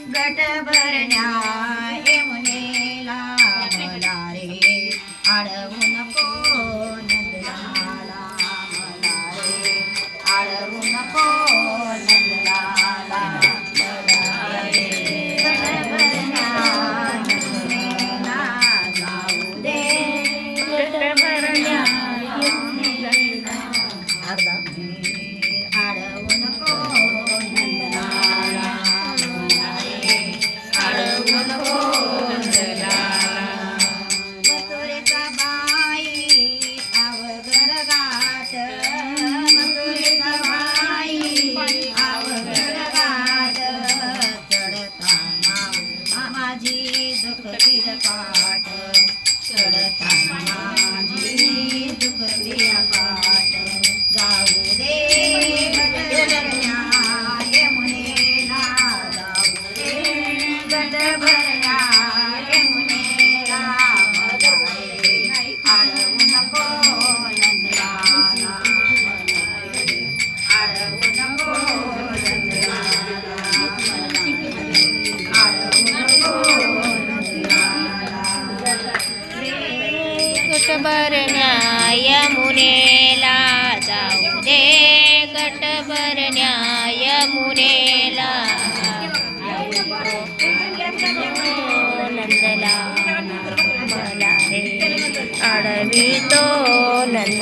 घटभरण्या वाट चढताना. न्याय मुनेला जाऊ दे गटबर न्याय मुनेला नंदला मला रे आडवी तो नंद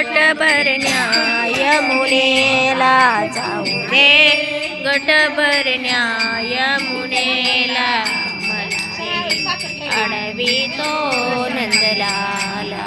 गटभरण्या मुनेला जाऊ दे. गटभरण्या अडवी अडवितो नंदलाला